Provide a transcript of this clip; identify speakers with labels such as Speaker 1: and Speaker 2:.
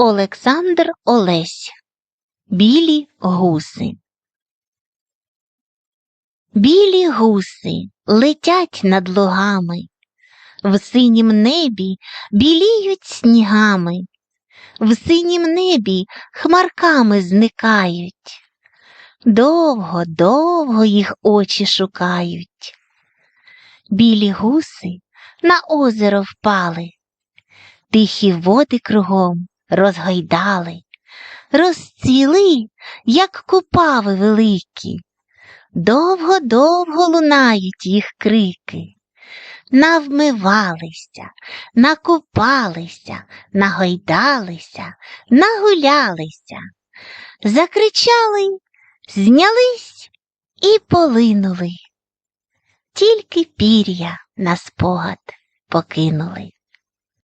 Speaker 1: Олександр Олесь. Білі гуси. Білі гуси летять над лугами, в синім небі біліють снігами, в синім небі хмарками зникають. Довго, довго їх очі шукають. Білі гуси на озеро впали, тихі води кругом розгойдали, розцвіли, як купави великі. Довго-довго лунають їх крики. Навмивалися, накупалися, нагойдалися, нагулялися, закричали, знялись і полинули. Тільки пір'я на спогад покинули.